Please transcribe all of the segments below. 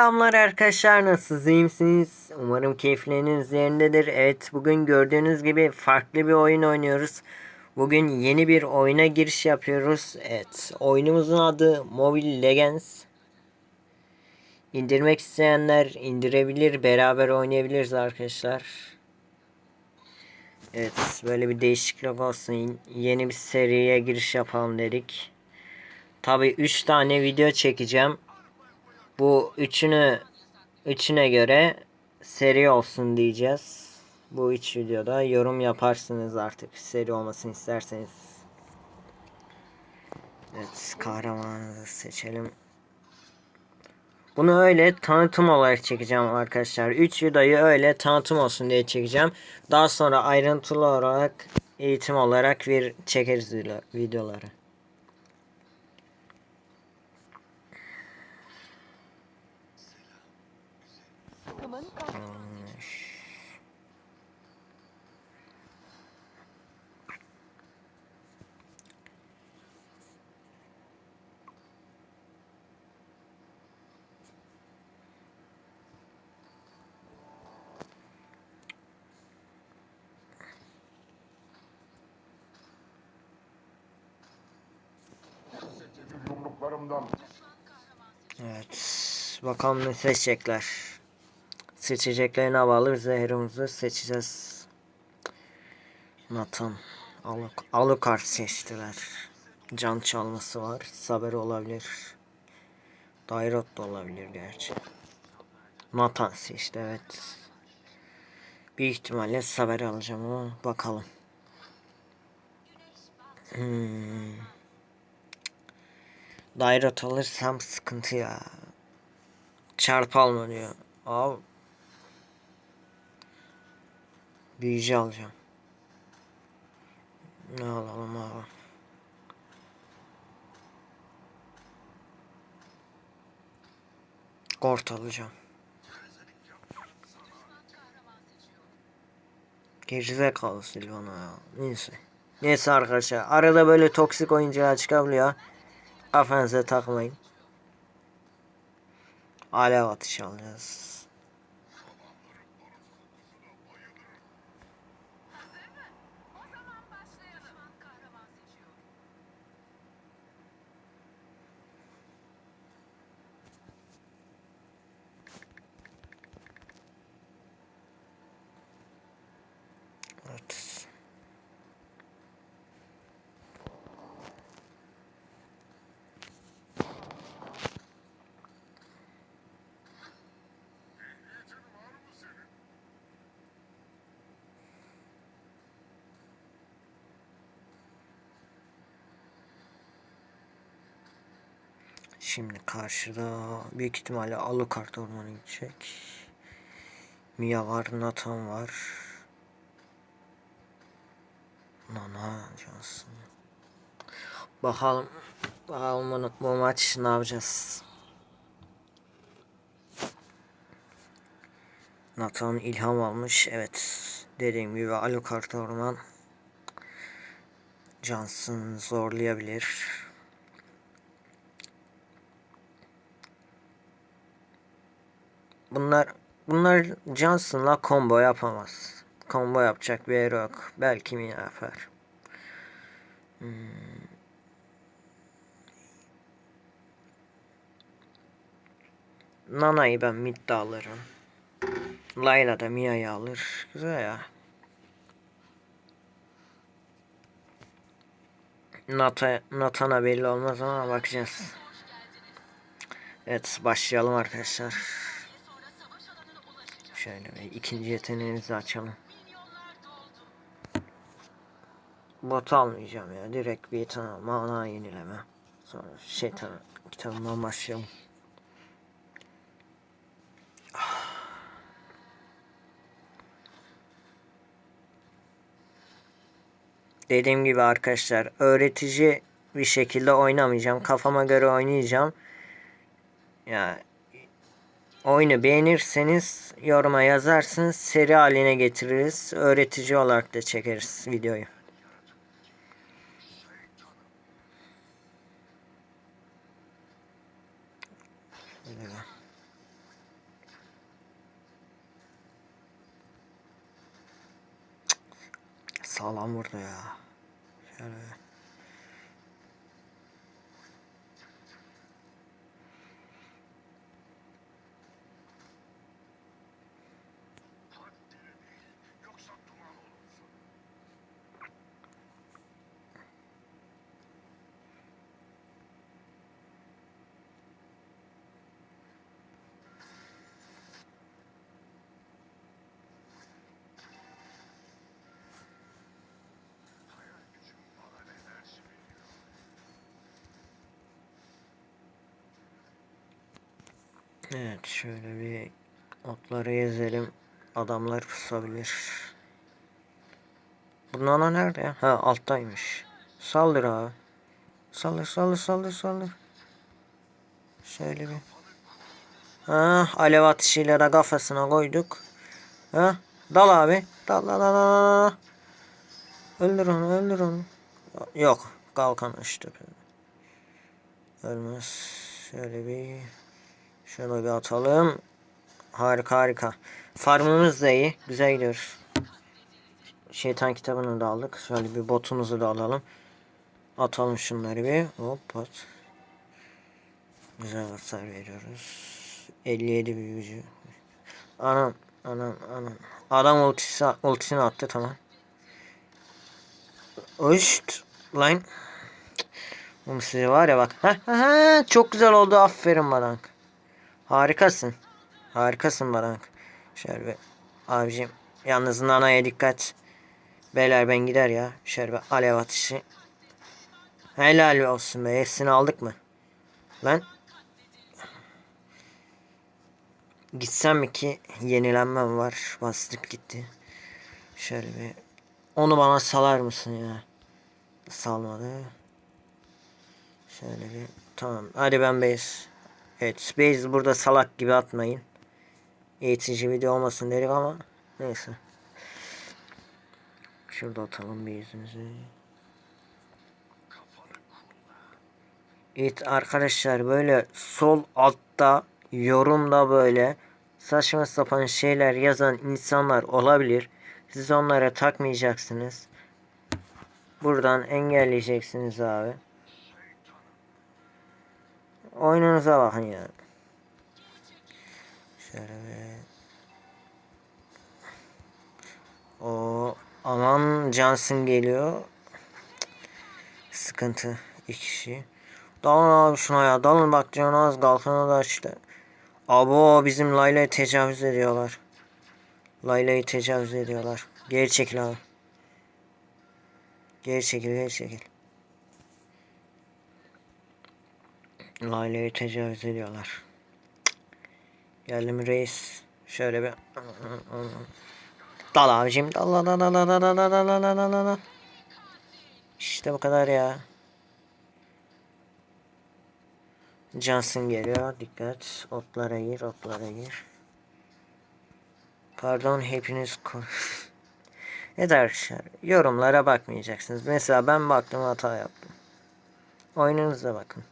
Selamlar arkadaşlar nasılsınız iyi misiniz? Umarım keyifleriniz yerindedir. Evet bugün gördüğünüz gibi farklı bir oyun oynuyoruz. Bugün yeni bir oyuna giriş yapıyoruz. Evet oyunumuzun adı Mobile Legends. İndirmek isteyenler indirebilir beraber oynayabiliriz arkadaşlar. Evet böyle bir değişiklik olsun. Yeni bir seriye giriş yapalım dedik. Tabi 3 tane video çekeceğim. Bu üçünü üçüne göre seri olsun diyeceğiz. Bu üç videoda yorum yaparsınız artık seri olmasını isterseniz. Evet kahramanı seçelim. Bunu öyle tanıtım olarak çekeceğim arkadaşlar. 3 videoyu öyle tanıtım olsun diye çekeceğim. Daha sonra ayrıntılı olarak eğitim olarak bir çekeriz videoları. Yumruklarımdan. Evet. Bakalım ne seçecekler. Seçeceklerine bağlı hero'muzu seçeceğiz. Nathan. Aluk Alucard seçtiler. Can çalması var. Saber olabilir. Dairot da olabilir gerçi. Nathan seçti evet. Büyük ihtimalle Saber alacağım ama bakalım. Hmm. Dairot alırsam sıkıntı ya. Çarpı alma diyor. Abi. Büyücü alacağım. Ne alalım abi. Kort alacağım. Gerizekalı Silvana ya. Neyse. Neyse arkadaşlar. Arada böyle toksik oyuncular çıkabiliyor. Kafanıza takmayın. Alev atışı alacağız. Evet. Şimdi karşıda büyük ihtimalle Alucard ormanı gidecek. Mia var, Nathan var. Nana Johnson. Bakalım. Bakalım bu maç ne yapacağız. Nathan ilham almış. Evet. Dediğim gibi Alucard orman. Johnson zorlayabilir. Bunlar bunlar Johnson'la combo yapamaz. Combo yapacak bir hero yok. Belki mi yapar. Hmm. Nana'yı ben midde alırım. Layla da Mia'yı alır. Güzel ya. Nata, Natana belli olmaz ama bakacağız. Evet başlayalım arkadaşlar. Şöyle bir ikinci yeteneğimizi açalım. Bot almayacağım ya. Direkt bir tane mana yenileme. Sonra şeytan kitabından başlayalım. Dediğim gibi arkadaşlar öğretici bir şekilde oynamayacağım. Kafama göre oynayacağım. Ya Oyunu beğenirseniz yoruma yazarsınız. Seri haline getiririz. Öğretici olarak da çekeriz videoyu. Sağlam vurdu ya. Evet şöyle bir otları ezelim. Adamlar pusabilir. Bu nana nerede ya? Ha alttaymış. Saldır abi. Saldır saldır saldır saldır. Şöyle bir. Ha alev atışıyla da kafasına koyduk. Ha dal abi. Dal dal dal dal. Öldür onu öldür onu. Yok kalkan işte. Ölmez. Şöyle bir. Şöyle bir atalım. Harika harika. Farmımız da iyi. Güzel gidiyoruz. Şeytan kitabını da aldık. Şöyle bir botumuzu da alalım. Atalım şunları bir. Hop at. Güzel hasar veriyoruz. 57 büyücü. Anam anam anam. Adam ultisi, ultisini attı tamam. Işt. Lan. Bu size var ya bak. Ha, ha, ha, çok güzel oldu. Aferin bana. Harikasın. Harikasın Barank. Bir abicim. Yalnız nanaya dikkat. Beyler ben gider ya. Bir alev atışı. Helal olsun be. Hepsini aldık mı? Lan. Gitsem mi ki yenilenmem var. Bastık gitti. Şöyle bir. Onu bana salar mısın ya? Salmadı. Şöyle bir. Tamam. Hadi ben base. Evet Space burada salak gibi atmayın. Eğitici video olmasın dedik ama neyse. Şurada atalım bir yüzümüzü. Evet arkadaşlar böyle sol altta yorumda böyle saçma sapan şeyler yazan insanlar olabilir. Siz onlara takmayacaksınız. Buradan engelleyeceksiniz abi. Oyununuza bakın ya. Şöyle bir. O aman Johnson geliyor. Sıkıntı. İki kişi. Dalın abi şuna ya. Dalın bak canı az kalkana da işte. Abo bizim Layla'yı tecavüz ediyorlar. Layla'yı tecavüz ediyorlar. Geri çekil abi. Geri çekil geri çekil. Laile'yi tecavüz ediyorlar. Geldim reis. Şöyle bir Dal abicim. Dal dal dal dal dal dal dal dal dal dal. İşte bu kadar ya. Johnson geliyor. Dikkat. Otlara gir. Otlara gir. Pardon hepiniz Evet arkadaşlar. Yorumlara bakmayacaksınız. Mesela ben baktım hata yaptım. Oyununuza bakın.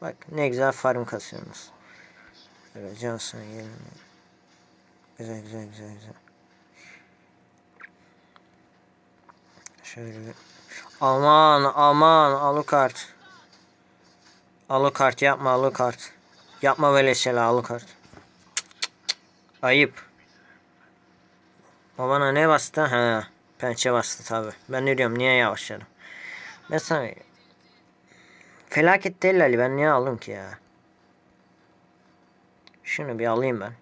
Bak ne güzel farm kasıyorsunuz. Evet Johnson yerine. Güzel güzel güzel güzel. Şöyle bir. Aman aman Alucard. Alucard yapma Alucard. Yapma böyle şeyler Alucard. Ayıp. O bana ne bastı? Ha, pençe bastı tabi. Ben ne diyorum niye yavaşladım? Sana Felaket değil Ali ben niye aldım ki ya? Şunu bir alayım ben.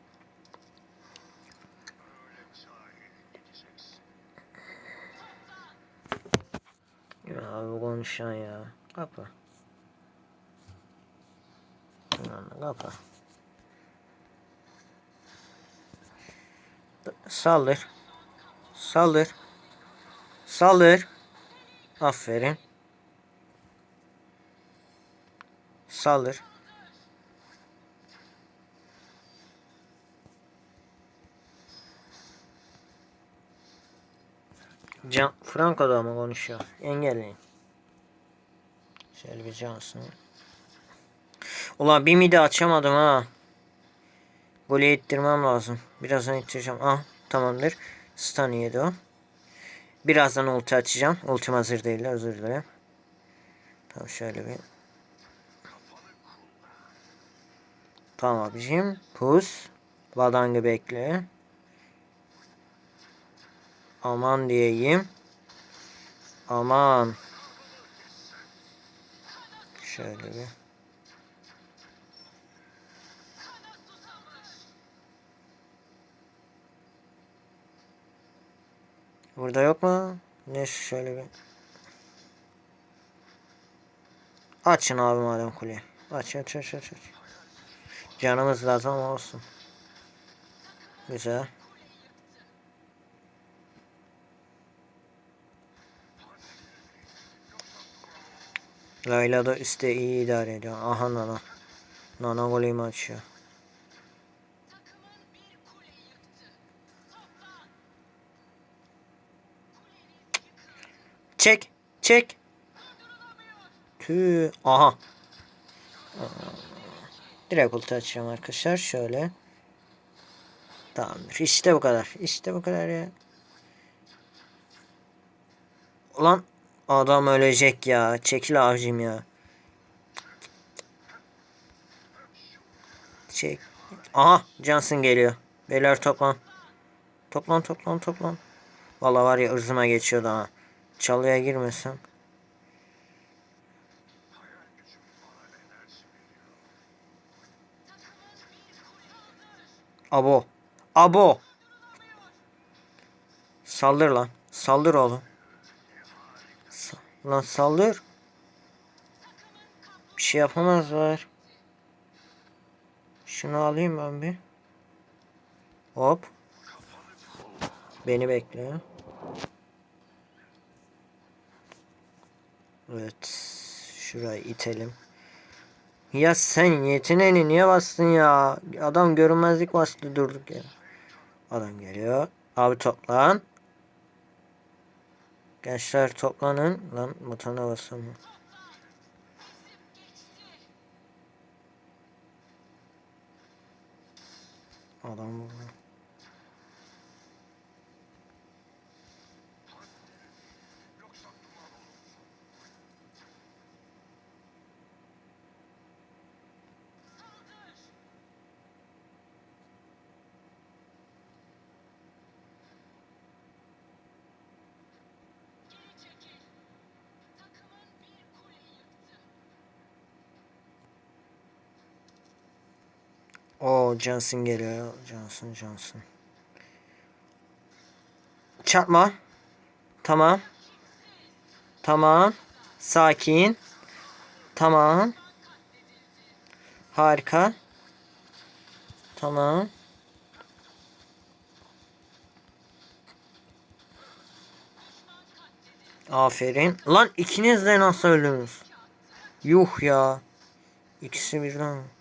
Ya abi konuşan ya. Kapa. Kapa. Saldır. Saldır. Saldır. Aferin. Saldır. Can Franco da mı konuşuyor? Engelleyin. Şöyle bir Johnson. Ulan bir mide açamadım ha. Golü ittirmem lazım. Birazdan ittireceğim. Ah tamamdır. Stun yedi o. Birazdan ulti açacağım. Ultim hazır değil özür dilerim. Tamam şöyle bir. Tamam abicim. Pus. Vadangı bekle. Aman diyeyim. Aman. Şöyle bir. Burada yok mu? Ne şöyle bir. Açın abi madem kuleyi. Aç aç aç aç aç. Canımız lazım ama olsun. Güzel. Layla da üstte iyi idare ediyor. Aha nana. Nana golemi açıyor. Çek. Çek. Tüh. Aha. Direkt ulti açacağım arkadaşlar. Şöyle. Tamamdır. İşte bu kadar. İşte bu kadar ya. Ulan adam ölecek ya. Çekil abicim ya. Çek. Aha Johnson geliyor. Beyler toplan. Toplan toplan toplan. Valla var ya ırzıma geçiyordu ha. Çalıya girmesem. Abo. Abo. Saldır lan. Saldır oğlum. Lan saldır. Bir şey yapamazlar. Şunu alayım ben bir. Hop. Beni bekle. Evet. Şurayı itelim. Ya sen yeteneğini niye bastın ya? Adam görünmezlik bastı durduk ya. Adam geliyor. Abi toplan. Gençler toplanın. Lan butona basamıyorum. Adam burada. O Johnson geliyor. Johnson Johnson. Çarpma. Tamam. Tamam. Sakin. Tamam. Harika. Tamam. Aferin. Lan ikiniz de nasıl öldünüz? Yuh ya. İkisi birden.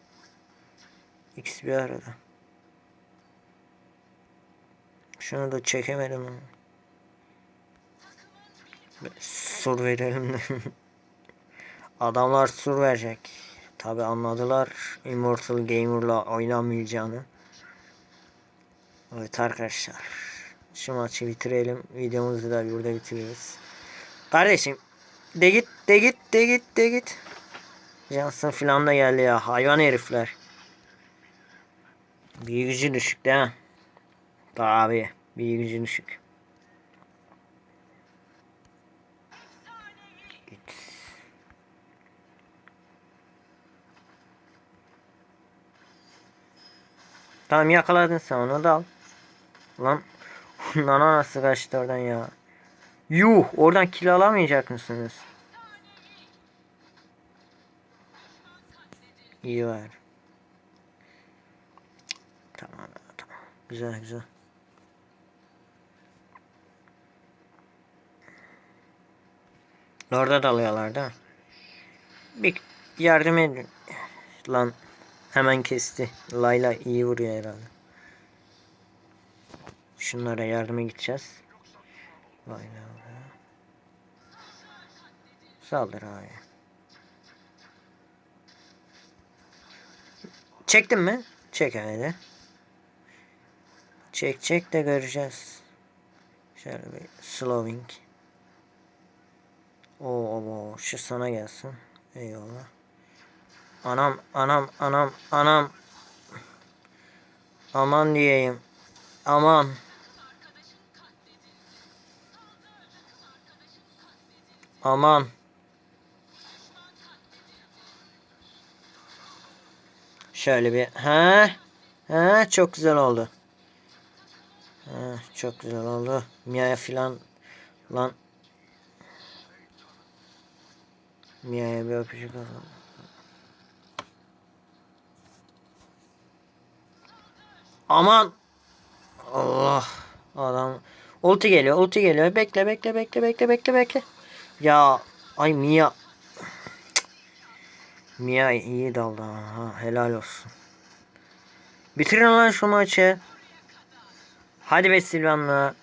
İkisi bir arada. Şunu da çekemedim. Sur verelim. Adamlar sur verecek. Tabi anladılar Immortal Gamer'la oynamayacağını. Evet arkadaşlar. Şu maçı bitirelim. Videomuzu da burada bitiriyoruz. Kardeşim. De git de git de git de git. Johnson filan da geldi ya. Hayvan herifler. Bir gücü düşük değil mi? Tabi. Bir gücü düşük. Git. Tamam yakaladın sen onu da al. Lan Nana nasıl kaçtı oradan ya? Yuh oradan kill alamayacak mısınız? İyi var. Tamam tamam. Güzel güzel. Orada dalıyorlar da. Bir yardım edin. Lan hemen kesti. Layla iyi vuruyor herhalde. Şunlara yardıma gideceğiz. Layla oraya. Saldır abi. Çektin mi? Çek hadi. Çek çek de göreceğiz. Şöyle bir slowing. Oo, oo, şu sana gelsin. Eyvallah. Anam, anam, anam, anam. Aman diyeyim. Aman. Aman. Şöyle bir. Ha? Ha, çok güzel oldu. Ha, çok güzel oldu. Mia'ya filan lan Mia'ya bir öpücük alalım. Aman. Allah. Adam. Ulti geliyor. Ulti geliyor. Bekle bekle bekle bekle bekle bekle. Ya. Ay Mia. Mia iyi daldı. Ha, helal olsun. Bitirin lan şu maçı. Hadi be Silvan'la.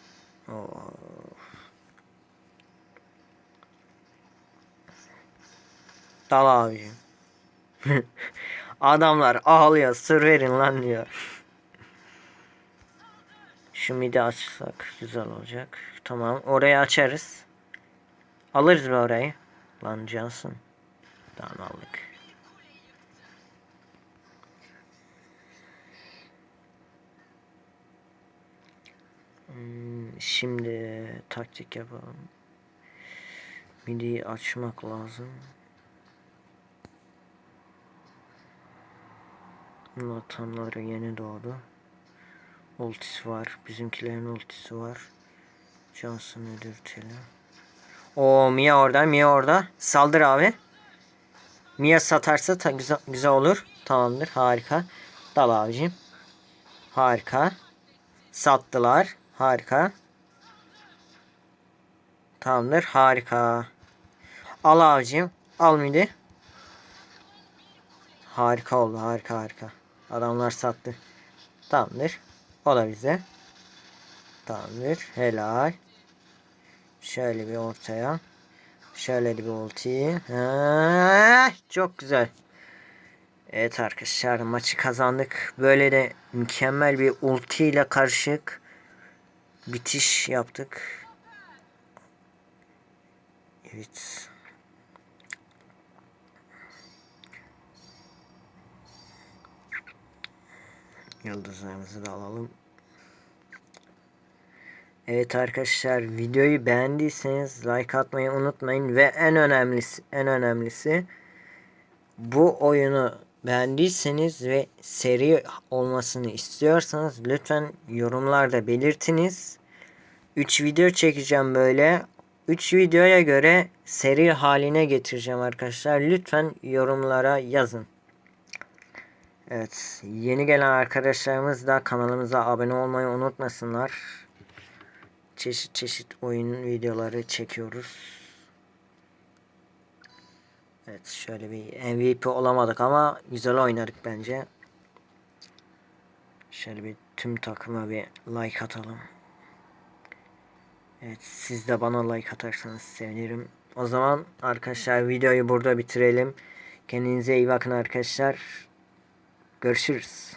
Dal abicim. Adamlar ağlıyor. Sır verin lan diyor. Şu midi açsak güzel olacak. Tamam. Orayı açarız. Alırız mı orayı? Lan Johnson. Tamam aldık. Şimdi taktik yapalım. Midi'yi açmak lazım. Natanları yeni doğdu. Ultisi var. Bizimkilerin ultisi var. Johnson ödürteli. O Mia orada. Mia orada. Saldır abi. Mia satarsa ta güzel, güzel olur. Tamamdır. Harika. Dal abicim. Harika. Sattılar. Harika. Tamamdır. Harika. Al abicim. Al midi. Harika oldu. Harika harika. Adamlar sattı. Tamamdır. O da bize. Tamamdır. Helal. Şöyle bir ortaya. Şöyle bir ulti. Ha, çok güzel. Evet arkadaşlar maçı kazandık. Böyle de mükemmel bir ulti ile karışık bitiş yaptık. Evet. Yıldızlarımızı da alalım. Evet arkadaşlar videoyu beğendiyseniz like atmayı unutmayın ve en önemlisi en önemlisi bu oyunu beğendiyseniz ve seri olmasını istiyorsanız lütfen yorumlarda belirtiniz. 3 video çekeceğim böyle. 3 videoya göre seri haline getireceğim arkadaşlar. Lütfen yorumlara yazın. Evet, yeni gelen arkadaşlarımız da kanalımıza abone olmayı unutmasınlar. Çeşit çeşit oyun videoları çekiyoruz. Evet, şöyle bir MVP olamadık ama güzel oynadık bence. Şöyle bir tüm takıma bir like atalım. Evet, siz de bana like atarsanız sevinirim. O zaman arkadaşlar videoyu burada bitirelim. Kendinize iyi bakın arkadaşlar. Görüşürüz.